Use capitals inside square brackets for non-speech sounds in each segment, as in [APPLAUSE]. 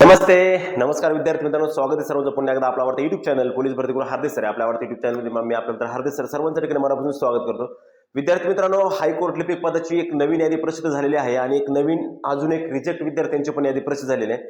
नमस्ते नमस्कार विद्यार्थी मित्रांनो स्वागत आहे सर्वांचं पुन्हा एकदा आपला आवडता युट्यूब चॅनल पोलीस भरती करून हार्दिक सर आपल्या आवडत्या युट्यूब चॅनलमध्ये मी आपल्या मित्र हार्दिक सर सर्वांच्या ठिकाणी मनापासून स्वागत करतो. विद्यार्थी मित्रांनो हायकोर्ट लिपिक पदाची एक नवीन यादी प्रसिद्ध झालेली आहे आणि एक नवीन अजून एक रिजेक्ट विद्यार्थ्यांची पण यादी प्रसिद्ध झालेली आहे.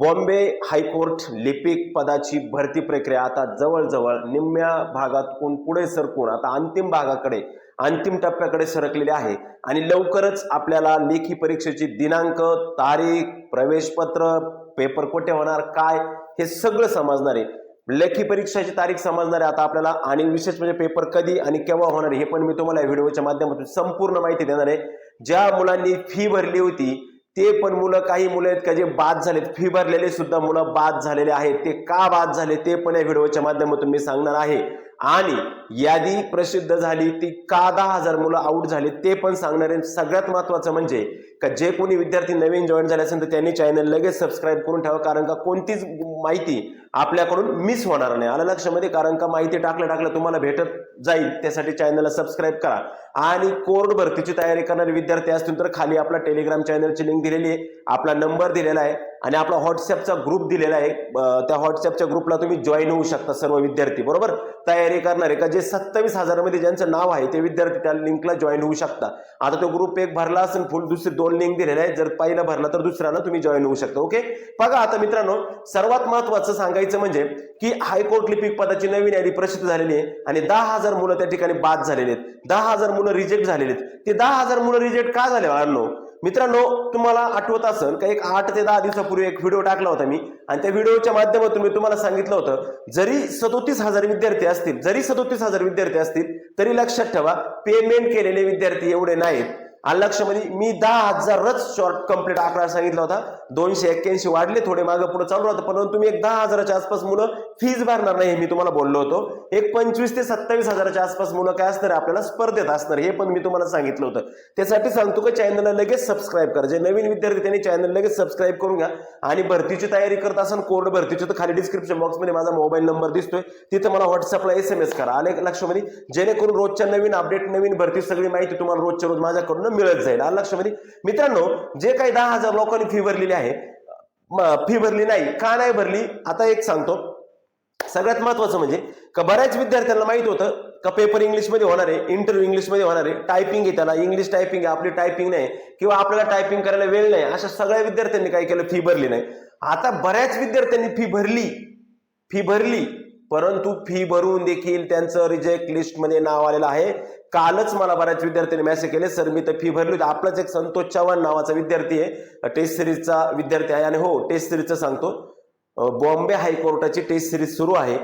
बॉम्बे हायकोर्ट लिपिक पदाची भरती प्रक्रिया आता जवळजवळ निम्म्या भागातून पुढे सरकून आता अंतिम भागाकडे अंतिम टप्प्याकडे सरकलेले आहे. आणि लवकरच आपल्याला लेखी परीक्षेची दिनांक तारीख प्रवेशपत्र पेपर कुठे होणार काय हे सगळं समजणार आहे. लेखी परीक्षेची तारीख समजणार आहे. आता आपल्याला आणि विशेष म्हणजे पेपर कधी आणि केव्हा होणार आहे हे पण मी तुम्हाला या व्हिडिओच्या माध्यमातून संपूर्ण माहिती देणार आहे. ज्या मुलांनी फी भरली होती ते पण मुलं काही मुलं आहेत का जे बाद झालेत फी भरलेले सुद्धा मुलं बाद झालेले आहेत. ते का बाद झाले ते पण या व्हिडिओच्या माध्यमातून मी सांगणार आहे. आणि यादी प्रसिद्ध झाली ती का दहा हजार मुलं आउट झाली ते पण सांगणारे सगळ्यात महत्वाचं म्हणजे का जे कोणी विद्यार्थी नवीन जॉईन झाले असेल तर त्यांनी चॅनल लगेच सबस्क्राईब करून ठेवा कारण का कोणतीच माहिती आपल्याकडून मिस होणार नाही. आलं लक्षामध्ये? कारण का माहिती टाकलं टाकलं तुम्हाला भेटत जाईल. त्यासाठी चॅनलला सबस्क्राईब करा. आणि कोर्ट भरतीची तयारी करणारे विद्यार्थी असतील तर खाली आपला टेलिग्राम चॅनलची लिंक दिलेली आहे. आपला नंबर दिलेला आहे. आणि आपला व्हॉट्सअपचा ग्रुप दिलेला आहे. त्या व्हॉट्सअपच्या ग्रुपला तुम्ही जॉईन होऊ शकता सर्व विद्यार्थी. बरोबर? तयारी करणारे का जे सत्तावीस हजारामध्ये ज्यांचं नाव आहे ते विद्यार्थी त्या लिंकला जॉईन होऊ शकता. आता तो ग्रुप एक भरला असेल फुल दुसरे दोन लिंक दिलेले आहे जर पहिला भरला तर दुसऱ्याला तुम्ही जॉईन होऊ शकता ओके बघा आता मित्रांनो सर्वात महत्वाचं सांगायचं म्हणजे की हायकोर्ट लिपिक पदाची नवीन यादी प्रसिद्ध झालेली आहे आणि दहा हजार मुलं त्या ठिकाणी बाद झालेले आहेत. दहा हजार मुलं रिजेक्ट झालेले आहेत. ते दहा हजार मुलं रिजेक्ट का झाले बाळांनो? मित्रांनो तुम्हाला आठवत असेल का एक आठ ते दहा दिवसापूर्वी एक व्हिडिओ टाकला होता मी. आणि त्या व्हिडिओच्या माध्यमातून मी तुम्हाला सांगितलं होतं जरी सदोतीस हजार विद्यार्थी असतील जरी सदोतीस हजार विद्यार्थी असतील तरी लक्षात ठेवा पेमेंट केलेले विद्यार्थी एवढे नाहीत. आणि लक्षामध्ये म्हणजे मी दहा हजारच शॉर्ट कंप्लीट आकडा सांगितला होता. दोनशे एक्क्याऐंशी वाढले थोडे मागे पुढे चालू राहतं. परंतु मी एक दहा हजाराच्या आसपास मुलं फीज भरणार नाही हे मी तुम्हाला बोललो होतो. एक पंचवीस ते सत्तावीस हजाराच्या आसपास मुलं काय असणार आपल्याला स्पर्धेत असणार हे पण मी तुम्हाला सांगितलं होतं. त्यासाठी सांगतो की चॅनलला लगेच सबस्क्राईब करा. जे नवीन विद्यार्थी त्यांनी चॅनल लगेच सबस्क्राईब करून घ्या. आणि भरतीची तयारी करत असाल कोर्ट भरतीची तर खाली डिस्क्रिप्शन बॉक्समध्ये माझा मोबाईल नंबर दिसतोय. तिथे मला व्हॉट्सअपला एस एम एस करा आले लक्षामध्ये म्हणजे जेणेकरून रोजच्या नवीन अपडेट नवीन भरती सगळी माहिती तुम्हाला रोजच्या रोज माझ्याकडून मिळत जाईल. आलं लक्षामध्ये म्हणजे मित्रांनो जे काही दहा हजार लोकांनी फी भरलेली आहे फी भरली नाही का नाही भरली आता एक सांगतो. सगळ्यात महत्वाचं म्हणजे का बऱ्याच विद्यार्थ्यांना माहीत होतं का पेपर इंग्लिशमध्ये होणार आहे इंटरव्ह्यू इंग्लिशमध्ये होणार आहे टायपिंग आहे त्याला इंग्लिश टायपिंग आहे आपली टायपिंग नाही किंवा आपल्याला टायपिंग करायला वेळ नाही अशा सगळ्या विद्यार्थ्यांनी काय केलं फी भरली नाही. आता बऱ्याच विद्यार्थ्यांनी फी भरली फी भरली परंतु फी भरून देखील त्यांचं रिजेक्ट लिस्टमध्ये नाव आलेलं आहे. कालच मला बऱ्याच विद्यार्थ्यांनी मेसेज केले सर मी तर फी भरली होती. आपलाच एक संतोष चव्हाण नावाचा विद्यार्थी आहे. टेस्ट सिरीजचा विद्यार्थी आहे आणि हो टेस्ट सिरीजचं सांगतो. बॉम्बे हायकोर्टाची टेस्ट सिरीज सुरू आहे.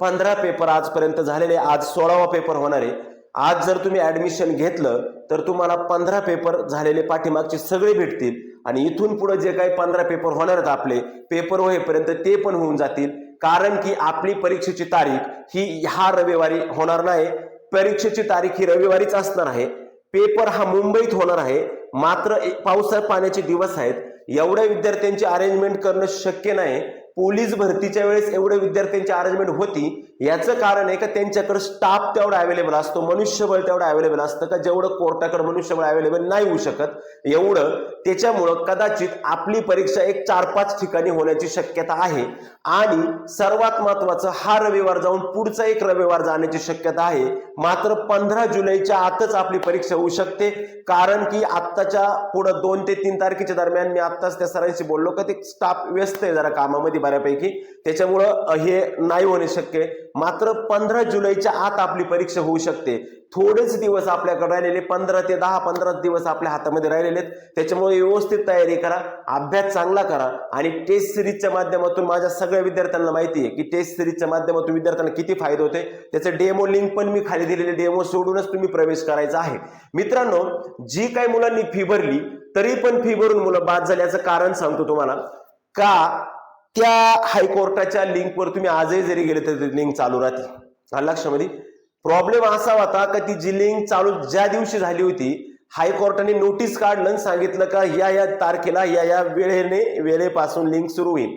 पंधरा पेपर आजपर्यंत झालेले आज सोळावा पेपर होणार आहे. आज जर तुम्ही ऍडमिशन घेतलं तर तुम्हाला पंधरा पेपर झालेले पाठीमागचे सगळे भेटतील. आणि इथून पुढे जे काही पंधरा पेपर होणार आहेत आपले पेपर होईपर्यंत ते पण होऊन जातील. कारण की आपली परीक्षेची तारीख ही ह्या रविवारी होणार नाही. परीक्षेची तारीख ही रविवारीच असणार आहे. पेपर हा मुंबईत होणार आहे. मात्र एक पाण्याचे दिवस आहेत. एवढ्या विद्यार्थ्यांची अरेंजमेंट करणं शक्य नाही. पोलीस भरतीच्या वेळेस एवढे विद्यार्थ्यांची अरेंजमेंट होती. याचं कारण आहे का त्यांच्याकडे स्टाफ तेवढा अवेलेबल असतो मनुष्यबळ तेवढं अवेलेबल असतं का जेवढं कोर्टाकडे मनुष्यबळ अवेलेबल नाही होऊ शकत एवढं त्याच्यामुळं कदाचित आपली परीक्षा एक चार पाच ठिकाणी होण्याची शक्यता आहे. आणि सर्वात महत्वाचं हा रविवार जाऊन पुढचा एक रविवार जाण्याची शक्यता आहे. मात्र पंधरा जुलैच्या आतच आपली परीक्षा होऊ शकते. कारण की आत्ताच्या पुढं दोन ते तीन तारखेच्या दरम्यान मी आत्ताच त्या सरांशी बोललो का ते स्टाफ व्यस्त आहे जरा कामामध्ये. बऱ्यापैकी. त्याच्यामुळं हे नाही होणे शक्य. मात्र पंधरा जुलैच्या आत आपली परीक्षा होऊ शकते. थोडेच दिवस आपल्याकडे राहिलेले पंधरा ते दहा पंधरा दिवस आपल्या हातामध्ये राहिलेले आहेत. त्याच्यामुळे व्यवस्थित तयारी करा अभ्यास चांगला करा आणि टेस्ट सिरीजच्या माध्यमातून माझ्या सगळ्या विद्यार्थ्यांना माहिती आहे की टेस्ट सिरीजच्या माध्यमातून विद्यार्थ्यांना किती फायदे होते. त्याचं डेमो लिंक पण मी खाली दिलेले डेमो सोडूनच तुम्ही प्रवेश करायचा आहे. मित्रांनो जी काही मुलांनी फी भरली तरी पण फी भरून मुलं बाद झाल्याचं कारण सांगतो तुम्हाला. का? त्या हायकोर्टाच्या लिंकवर तुम्ही आजही जरी गेले तरी लिंक चालू राहते. हा लक्षामध्ये. प्रॉब्लेम असा होता का ती जी लिंक चालू ज्या दिवशी झाली होती हायकोर्टाने नोटीस काढलं आणि सांगितलं का या या तारखेला या या वेळेने वेळेपासून लिंक सुरू होईल.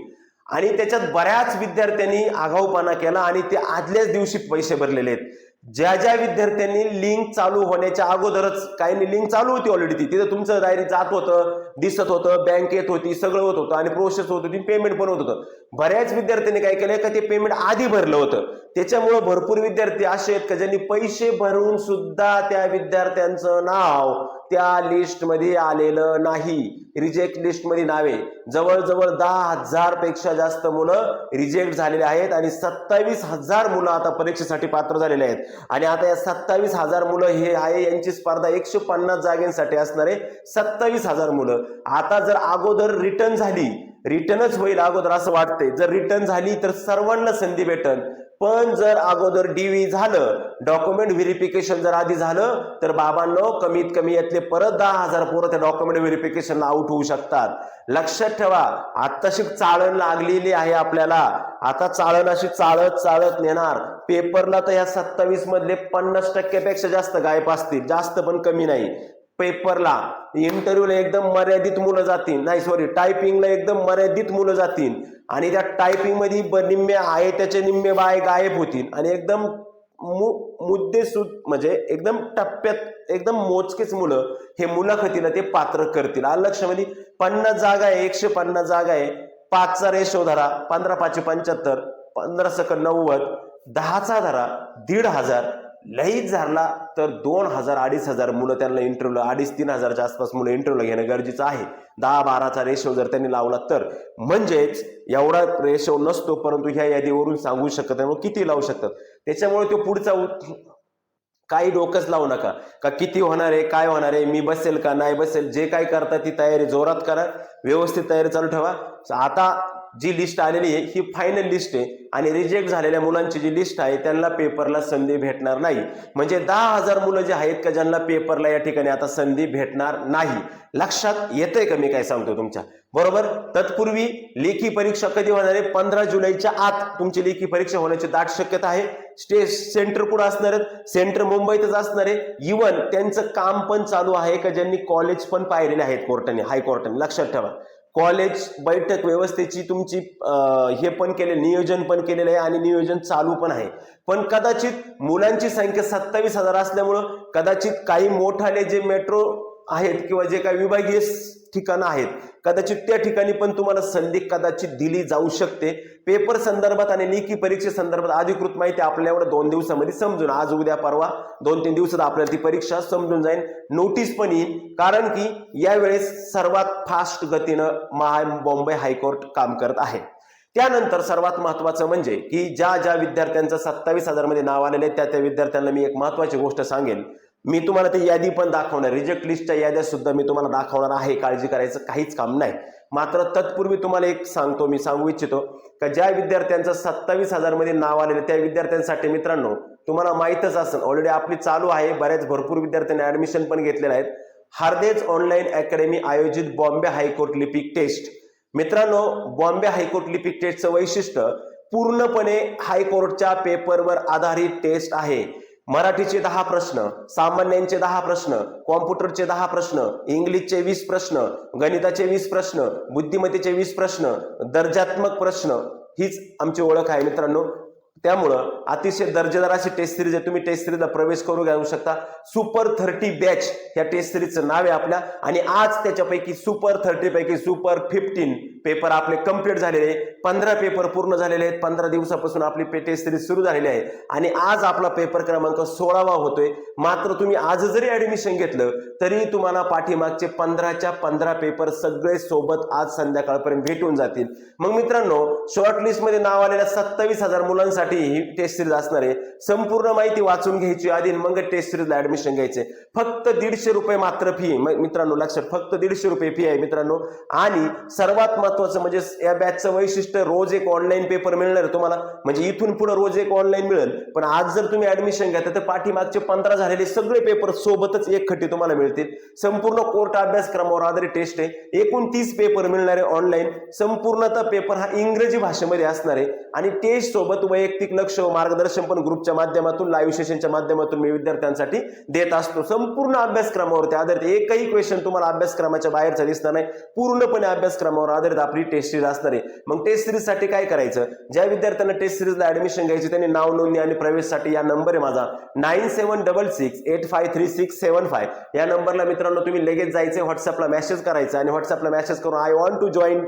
आणि त्याच्यात बऱ्याच विद्यार्थ्यांनी आगाऊपणा केला आणि ते आदल्याच दिवशी पैसे भरलेले आहेत. ज्या ज्या विद्यार्थ्यांनी लिंक चालू होण्याच्या अगोदरच काही लिंक चालू होती ऑलरेडी ती. तिथं तुमचं डायरी जात होतं दिसत होतं बँक येत होती सगळं होत होतं आणि प्रोसेस होत होती पेमेंट पण होत होतं. बऱ्याच विद्यार्थ्यांनी काय केलं का ते पेमेंट आधी भरलं होतं. त्याच्यामुळं भरपूर विद्यार्थी असे आहेत का ज्यांनी पैसे भरून सुद्धा त्या विद्यार्थ्यांचं नाव त्या लिस्टमध्ये आलेलं नाही. रिजेक्ट लिस्टमध्ये नावे. जवळजवळ दहा हजारपेक्षा जास्त मुलं रिजेक्ट झालेले आहेत आणि सत्तावीस हजार मुलं आता परीक्षेसाठी पात्र झालेले आहेत. आणि आता या सत्तावीस हजार मुलं हे आहे यांची स्पर्धा एकशे पन्नास जागेंसाठी असणार आहे सत्तावीस हजार मुलं. आता जर अगोदर रिटर्न झाली रिटर्नच होईल अगोदर असं वाटतंय. जर रिटर्न झाली तर सर्वांना संधी भेटन. पण जर अगोदर डीव्ही झालं डॉक्युमेंट व्हेरिफिकेशन जर आधी झालं तर बाबांनो कमीत कमी यातले परत दहा हजार पोरं त्या डॉक्युमेंट व्हेरिफिकेशनला आउट होऊ शकतात. लक्षात ठेवा आत्ताशी चाळण लागलेली आहे आपल्याला. आता चाळण अशी चाळत चाळत नेणार. पेपरला तर ह्या सत्तावीस मधले पन्नास टक्क्यापेक्षा जास्त गायब असतील. जास्त पण कमी नाही. पेपरला. इंटरव्ह्यूला एकदम मर्यादित मुलं जातील. नाही सॉरी टायपिंगला एकदम मर्यादित मुलं जातील. आणि त्या टायपिंगमध्ये ब- निम्मे आहे त्याचे निम्मे बाय गायब होतील. आणि एकदम मु मुद्देसूद म्हणजे एकदम टप्प्यात एकदम मोजकेच मुलं हे मुलाखतीला ते पात्र करतील. आलं लक्षामध्ये पन्नास जागा आहे एकशे पन्नास जागा आहे. पाचचा रेशो धरा पंधरा पाचशे पंच्याहत्तर पंधरा सकट नव्वद दहाचा धरा दीड हजार. लईच झाला तर दोन हजार अडीच हजार मुलं त्यांना इंटरव्ह्यूला अडीच तीन हजारच्या आसपास मुलं इंटरव्ह्यूला घेणं गरजेचं आहे. दहा बाराचा रेशो जर त्यांनी लावला तर. म्हणजेच एवढा रेशो नसतो परंतु ह्या यादीवरून सांगू शकत नाही किती लावू शकतात? त्याच्यामुळे तो पुढचा काही डोकंच लावू नका. का किती होणार आहे काय होणार आहे मी बसेल का नाही बसेल जे काय करता ती तयारी जोरात करा व्यवस्थित तयारी चालू ठेवा. आता जी लिस्ट आलेली आहे ही फायनल लिस्ट आहे आणि रिजेक्ट झालेल्या मुलांची जी लिस्ट आहे त्यांना पेपरला संधी भेटणार नाही. म्हणजे दहा हजार मुलं जे आहेत का ज्यांना पेपरला या ठिकाणी आता संधी भेटणार नाही. लक्षात येतंय का मी काय सांगतो तुमच्या? बरोबर? तत्पूर्वी लेखी परीक्षा कधी होणार आहे? पंधरा जुलैच्या आत तुमची लेखी परीक्षा होण्याची दाट शक्यता आहे. स्टेट सेंटर कुठं असणार आहेत? सेंटर मुंबईतच असणार आहे. इवन त्यांचं काम पण चालू आहे का ज्यांनी कॉलेज पण पाहिलेले आहेत कोर्टाने हायकोर्टाने लक्षात ठेवा. कॉलेज बैठक व्यवस्थेची तुमची हे पण केले नियोजन पण केलेलं आहे आणि नियोजन चालू पण आहे. पण कदाचित मुलांची संख्या सत्तावीस हजार असल्यामुळं कदाचित काही मोठाले जे मेट्रो आहेत किंवा जे काही विभागीय ठिकाणं आहेत. कदाचित त्या ठिकाणी पण तुम्हाला संधी कदाचित दिली जाऊ शकते. पेपर संदर्भात आणि लेखी परीक्षे संदर्भात अधिकृत माहिती आपल्यावर दोन दिवसामध्ये समजून आज उद्या परवा दोन तीन दिवसात आपल्याला ती परीक्षा समजून जाईल. नोटीस पण येईल. कारण की यावेळेस सर्वात फास्ट गतीनं महा बॉम्बे हायकोर्ट काम करत आहे. त्यानंतर सर्वात महत्वाचं म्हणजे की ज्या ज्या विद्यार्थ्यांचं सत्तावीस हजारमध्ये नाव आलेले आहे, त्या त्या विद्यार्थ्यांना मी एक महत्वाची गोष्ट सांगेन. मी तुम्हाला ती यादी पण दाखवणार. रिजेक्ट लिस्टच्या याद्या सुद्धा मी तुम्हाला दाखवणार आहे. काळजी करायचं काहीच काम नाही. मात्र तत्पूर्वी तुम्हाला एक सांगतो मी सांगू इच्छितो का ज्या विद्यार्थ्यांचं सत्तावीस हजारमध्ये नाव आलेलं त्या विद्यार्थ्यांसाठी मित्रांनो तुम्हाला माहीतच असेल ऑलरेडी आपली चालू आहे. बऱ्याच भरपूर विद्यार्थ्यांनी ऍडमिशन पण घेतलेलं आहेत. हार्देज ऑनलाईन अकॅडमी आयोजित बॉम्बे हायकोर्ट लिपिक टेस्ट. मित्रांनो बॉम्बे हायकोर्ट लिपिक टेस्टचं वैशिष्ट्य पूर्णपणे हायकोर्टच्या पेपरवर आधारित टेस्ट आहे. मराठीचे दहा प्रश्न सामान्यांचे दहा प्रश्न कॉम्प्युटरचे दहा प्रश्न इंग्लिशचे वीस प्रश्न गणिताचे वीस प्रश्न बुद्धिमत्तेचे वीस प्रश्न दर्जात्मक प्रश्न हीच आमची ओळख आहे मित्रांनो. त्यामुळं अतिशय दर्जेदार अशी टेस्ट सिरीज आहे. तुम्ही टेस्ट सिरीजला प्रवेश करू घेऊ शकता. सुपर थर्टी बॅच या टेस्ट सिरीजचं नाव आहे आपल्या. आणि आज त्याच्यापैकी सुपर थर्टी पैकी सुपर फिफ्टीन पेपर आपले कंप्लीट झालेले आहे पंधरा पेपर पूर्ण झालेले आहेत. पंधरा दिवसापासून आपली टेस्ट सिरीज सुरू झालेली आहे. आणि आज आपला पेपर क्रमांक सोळावा होतोय. मात्र तुम्ही आज जरी ऍडमिशन घेतलं तरी तुम्हाला पाठीमागचे पंधराच्या पंधरा पेपर सगळे सोबत आज संध्याकाळपर्यंत भेटून जातील. मग मित्रांनो शॉर्ट लिस्टमध्ये नाव आलेल्या सत्तावीस हजार मुलांसाठी ही टेस्ट सिरीज असणार आहे. संपूर्ण माहिती वाचून घ्यायची आधी मग टेस्ट सिरीजला ऍडमिशन घ्यायचे. फक्त दीडशे रुपये मात्र फी मित्रांनो लक्षात फक्त दीडशे रुपये फी आहे मित्रांनो. आणि सर्वात महत्वाचं म्हणजे या बॅचचं वैशिष्ट्य रोज एक ऑनलाईन पेपर मिळणार आहे तुम्हाला. म्हणजे इथून पुढे रोज एक ऑनलाईन मिळेल. पण आज जर तुम्ही ऍडमिशन घेता तर पाठीमागचे पंधरा झालेले सगळे पेपर सोबतच एक खट्टी तुम्हाला मिळतील. संपूर्ण कोर्ट अभ्यासक्रमावर आधारित टेस्ट आहे. एकूण तीस पेपर मिळणार आहे ऑनलाईन संपूर्णतः पेपर हा इंग्रजी भाषेमध्ये असणार आहे. आणि टेस्ट सोबत वैयक्तिक लक्ष व मार्गदर्शन पण ग्रुपच्या माध्यमातून लाईव्ह सेशनच्या माध्यमातून मी विद्यार्थ्यांसाठी देत असतो. संपूर्ण अभ्यासक्रमावरती आधारित एकही क्वेश्चन तुम्हाला अभ्यासक्रमाच्या बाहेरचा दिसणार नाही. पूर्णपणे अभ्यासक्रमावर आधारित आपली टेस्ट सिरीज असणार आहे. मग टेस्ट सिरीजसाठी काय करायचं? ज्या विद्यार्थ्यांना टेस्ट सिरीजला ऍडमिशन घ्यायची त्यांनी नाव नोंदणी आणि प्रवेशसाठी या नंबर आहे माझा. Nine seven double six eight five three six seven five या नंबरला मित्रांनो तुम्ही लगेच जायचे व्हॉट्सअपला मेसेज करायचा आणि व्हॉट्सअपला मेसेज करून I want to join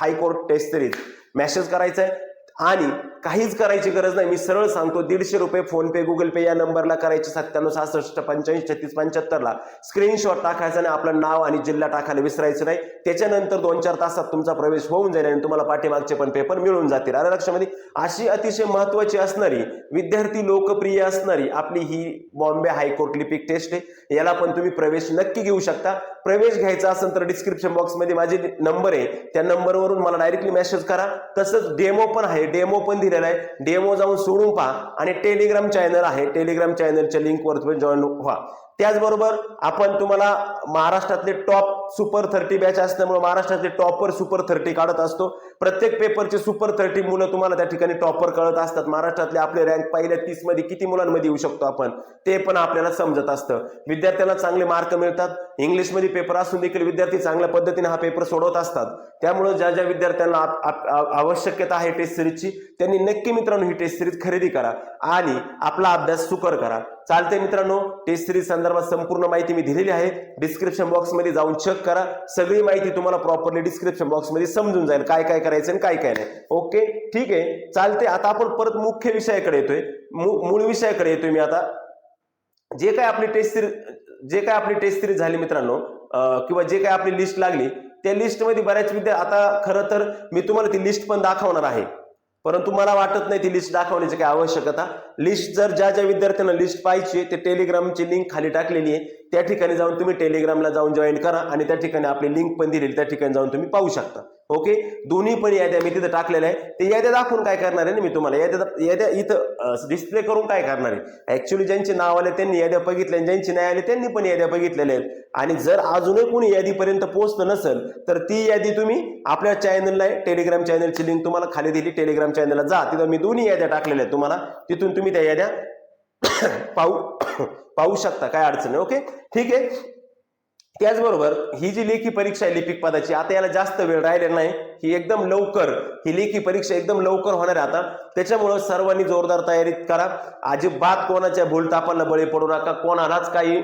high court test series message करायचा आहे. आणि काहीच करायची गरज नाही. मी सरळ सांगतो दीडशे रुपये फोन पे गुगल पे या नंबरला करायचे सत्त्याण्णव सहासष्ट पंच्याऐंशी छत्तीस पंच्याहत्तरला. स्क्रीनशॉट टाकायचा आणि आपलं नाव आणि जिल्हा टाकायला विसरायचं नाही. त्याच्यानंतर दोन चार तासात तुमचा प्रवेश होऊन जाईल आणि तुम्हाला पाठीमागचे पण पेपर मिळून जातील. आलं लक्षामध्ये अशी अतिशय महत्वाची असणारी विद्यार्थी लोकप्रिय असणारी आपली ही बॉम्बे हायकोर्ट लिपिक टेस्ट आहे. याला पण तुम्ही प्रवेश नक्की घेऊ शकता. प्रवेश घ्यायचा असेल तर डिस्क्रिप्शन बॉक्समध्ये माझे नंबर आहे. त्या नंबरवरून मला डायरेक्टली मेसेज करा. तसंच डेमो पण आहे. डेमो पण दिलेलं आहे. डेमो जाऊन सोडून पहा. आणि टेलिग्राम चॅनल आहे. टेलिग्राम चॅनलच्या लिंकवर तुम्ही जॉईन व्हा. त्याचबरोबर आपण तुम्हाला महाराष्ट्रातले टॉप सुपर थर्टी बॅच असल्यामुळे महाराष्ट्रातले टॉपर सुपर थर्टी काढत असतो. प्रत्येक पेपरचे सुपर थर्टी मुलं तुम्हाला त्या ठिकाणी टॉपर कळत असतात. महाराष्ट्रातले आपले रँक पहिल्या तीसमध्ये किती मुलांमध्ये येऊ शकतो आपण? ते पण आपल्याला समजत असतं. विद्यार्थ्यांना चांगले मार्क मिळतात. इंग्लिशमध्ये पेपर असून देखील विद्यार्थी चांगल्या पद्धतीने हा पेपर सोडवत असतात. त्यामुळे ज्या ज्या विद्यार्थ्यांना आवश्यकता आहे टेस्ट सिरीजची त्यांनी नक्की मित्रांनो ही टेस्ट सिरीज खरेदी करा आणि आपला अभ्यास सुकर करा. चालते मित्रांनो टेस्ट सिरीज संदर्भात संपूर्ण माहिती मी दिलेली आहे. डिस्क्रिप्शन बॉक्समध्ये जाऊन चेक करा. सगळी माहिती तुम्हाला प्रॉपरली डिस्क्रिप्शन बॉक्समध्ये समजून जाईल काय काय करायचं आणि काय काय नाही. ओके ठीक आहे? चालते आता आपण परत मुख्य विषयाकडे येतोय. मूळ विषयाकडे येतोय मी आता. जे काय आपली टेस्ट सिरीज जे काय आपली टेस्ट सिरीज झाली मित्रांनो किंवा जे काय आपली लिस्ट लागली त्या लिस्टमध्ये बऱ्याच विद्या आता खरं तर मी तुम्हाला ती लिस्ट पण दाखवणार आहे. परंतु मला वाटत नाही ती लिस्ट दाखवण्याची काही आवश्यकता. लिस्ट जर ज्या ज्या विद्यार्थ्यांना लिस्ट पाहिजे ते टेलिग्रामची लिंक खाली टाकलेली आहे. त्या ठिकाणी जाऊन तुम्ही टेलिग्रामला जाऊन जॉईन करा आणि त्या ठिकाणी आपली लिंक पण दिलेली त्या ठिकाणी जाऊन तुम्ही पाहू शकता. ओके दोन्ही पण याद्या मी तिथं टाकलेल्या आहे ते याद्या दाखवून काय करणार आहे ना मी तुम्हाला? याद्या याद्या इथं डिस्प्ले करून काय करणार आहे? ऍक्च्युली ज्यांचे नाव आले त्यांनी याद्या बघितल्या ज्यांची नाही आले त्यांनी पण याद्या बघितलेल्या आहेत. आणि जर अजूनही कोणी यादीपर्यंत पोहोचलं नसेल तर ती यादी तुम्ही आपल्या चॅनलला टेलिग्राम चॅनलची लिंक तुम्हाला खाली दिली. टेलिग्राम चॅनलला जा. तिथं मी दोन्ही याद्या टाकलेल्या आहेत तुम्हाला. तिथून तुम्ही त्या याद्या [COUGHS] पाहू [COUGHS] पाहू शकता. काय अडचण ओके ठीक आहे? त्याचबरोबर ही जी लेखी परीक्षा आहे लिपिक पदाची आता याला जास्त वेळ राहिलेला नाही. ही एकदम लवकर ही लेखी परीक्षा एकदम लवकर होणार आहे आता. त्याच्यामुळं सर्वांनी जोरदार तयारीत करा. अजिबात कोणाच्या भूलतापांना बळी पडू नका कोणालाच काही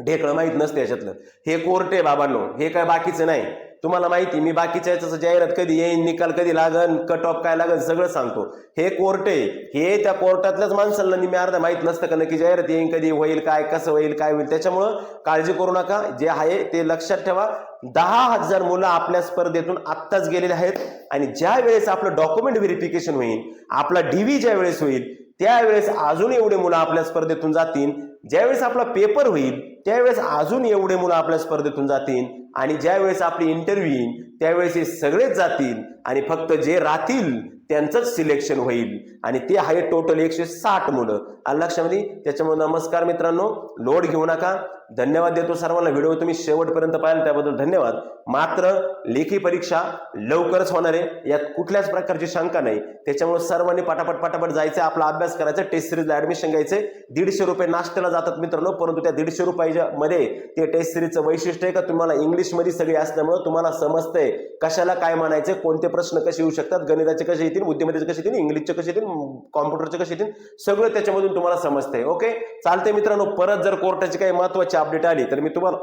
ढेकळं माहीत नसते याच्यातलं. हे कोर्ट आहे बाबांनो. हे काय बाकीचं नाही. तुम्हाला माहिती मी बाकीच्या याचं जाहिरात कधी येईन निकाल कधी लागन कट ऑफ काय लागन सगळं सांगतो. हे कोर्ट आहे. हे त्या कोर्टातल्याच माणसांना मी अर्धा माहीत नसतं का नक्की जाहिरात येईन कधी होईल काय कसं होईल काय होईल. त्याच्यामुळं काळजी करू नका. जे आहे ते लक्षात ठेवा. दहा हजार मुलं आपल्या स्पर्धेतून आत्ताच गेलेले आहेत आणि ज्या वेळेस आपलं डॉक्युमेंट व्हेरिफिकेशन होईल आपला डीव्ही ज्या वेळेस होईल त्यावेळेस अजून एवढे मुलं आपल्या स्पर्धेतून जातील. ज्यावेळेस आपला पेपर होईल त्यावेळेस अजून एवढे मुलं आपल्या स्पर्धेतून जातील आणि ज्यावेळेस आपली इंटरव्ह्यू येईल त्यावेळेस हे सगळेच जातील आणि फक्त जे राहतील त्यांचंच सिलेक्शन होईल. आणि ते आहे टोटल एकशे साठ मुलं. आलं लक्षामध्ये त्याच्यामुळे नमस्कार मित्रांनो लोड घेऊ नका. धन्यवाद देतो सर्वांना. व्हिडिओ तुम्ही शेवटपर्यंत पाहिला त्याबद्दल धन्यवाद. मात्र लेखी परीक्षा लवकरच होणार आहे. यात कुठल्याच प्रकारची शंका नाही. त्याच्यामुळे सर्वांनी पटापट पटापट जायचं आपला अभ्यास करायचा टेस्ट सिरीजला ऍडमिशन घ्यायचंय दीडशे रुपये नाश्त्याला जातात मित्रांनो परंतु त्या दीडशे रुपयाच्या मध्ये ते टेस्ट सिरीजचं वैशिष्ट्य आहे का? तुम्हाला इंग्लिशमध्ये सगळी असल्यामुळे तुम्हाला समजतंय कशाला काय म्हणायचे कोणते प्रश्न कसे येऊ शकतात गणिताचे कसे येतील बुद्धिमत्तेचे कसे येतील इंग्लिशचे कसे येतील कॉम्प्युटरचे कसे येतील सगळं त्याच्यामधून तुम्हाला समजतंय ओके चालतंय मित्रांनो परत जर कोर्टाची काही महत्वाची अपडेट आली तर मी तुम्हाला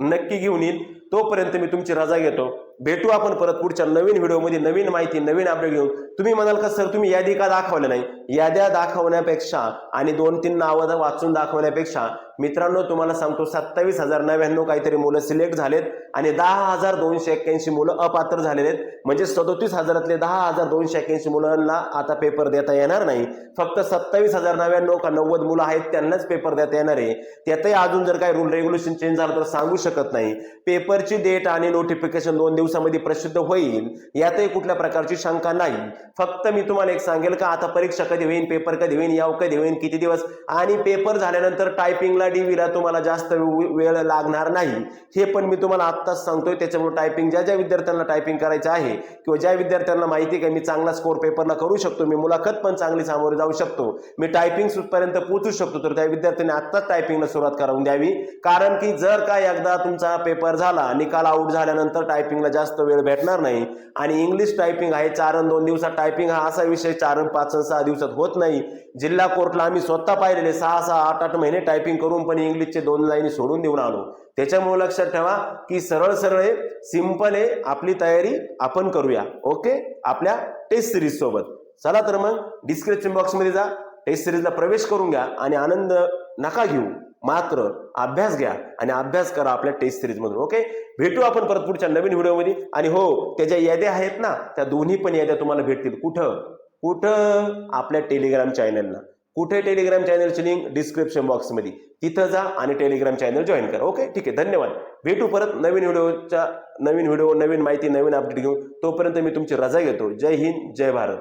नक्की घेऊन येईल. तोपर्यंत मी तुमची रजा घेतो. भेटू आपण परत पुढच्या नवीन व्हिडिओमध्ये नवीन माहिती नवीन अपडेट घेऊन. तुम्ही म्हणाल का सर तुम्ही यादी का दाखवल्या नाही? याद्या दाखवण्यापेक्षा आणि दोन तीन नावं वाचून दाखवण्यापेक्षा मित्रांनो तुम्हाला सांगतो सत्तावीस हजार नव्याण्णव काहीतरी मुलं सिलेक्ट झालेत आणि दहा हजार दोनशे एक्क्याऐंशी मुलं अपात्र झालेले आहेत. म्हणजे सदोतीस हजारातले दहा हजार दोनशे एक्क्याऐंशी मुलांना आता पेपर देता येणार नाही. फक्त सत्तावीस हजार नव्याण्णव का नव्वद मुलं आहेत त्यांनाच पेपर देता येणार आहे. त्यातही अजून जर काही रूल रेग्युलेशन चेंज झालं तर सांगू शकत नाही. पेपरची डेट आणि नोटिफिकेशन दोन दिवस दिवसामध्ये प्रसिद्ध होईल यातही कुठल्या प्रकारची शंका नाही. फक्त मी तुम्हाला एक सांगेल का आता परीक्षा कधी होईल पेपर कधी होईल याव कधी होईल किती दिवस? आणि पेपर झाल्यानंतर टायपिंगला डीव्हीला तुम्हाला जास्त वेळ लागणार नाही. हे पण मी तुम्हाला आत्ताच सांगतोय त्याच्यामुळे टायपिंग ज्या ज्या विद्यार्थ्यांना टायपिंग करायचं आहे किंवा ज्या विद्यार्थ्यांना माहिती आहे का मी चांगला स्कोर पेपरला करू शकतो मी मुलाखत पण चांगली सामोरे जाऊ शकतो मी टायपिंग पर्यंत पोहोचू शकतो तर त्या विद्यार्थ्यांनी आत्ताच टायपिंगला सुरुवात करून द्यावी. कारण की जर का एकदा तुमचा पेपर झाला निकाल आउट झाल्यानंतर टायपिंगला जास्त वेळ भेटणार नाही. आणि इंग्लिश टायपिंग आहे चार दोन दिवसात टायपिंग हा असा विषय चार अन पाच सहा दिवसात होत नाही. जिल्हा कोर्टला आम्ही स्वतः पाहिलेले सहा सहा आठ आठ महिने टायपिंग करून पण इंग्लिशचे दोन लाईनी सोडून देऊन आलो. त्याच्यामुळे लक्षात ठेवा की सरळ सरळ आहे सिंपल आहे आपली तयारी आपण करूया. ओके आपल्या टेस्ट सिरीज सोबत. चला तर मग डिस्क्रिप्शन बॉक्समध्ये जा. टेस्ट सिरीजला प्रवेश करून घ्या आणि आनंद नका घेऊ. मात्र अभ्यास घ्या आणि अभ्यास करा आपल्या टेस्ट सिरीजमधून ओके भेटू आपण परत पुढच्या नवीन व्हिडिओमध्ये. आणि हो त्या ज्या याद्या आहेत ना त्या दोन्ही पण याद्या तुम्हाला भेटतील. कुठं? कुठं? आपल्या टेलिग्राम चॅनलला कुठे टेलिग्राम चॅनलची लिंक डिस्क्रिप्शन बॉक्समध्ये तिथं जा आणि टेलिग्राम चॅनल जॉईन करा ओके ठीक आहे धन्यवाद. भेटू परत नवीन व्हिडिओच्या नवीन व्हिडिओ नवीन माहिती नवीन अपडेट घेऊन. तोपर्यंत मी तुमची रजा घेतो. जय हिंद जय भारत.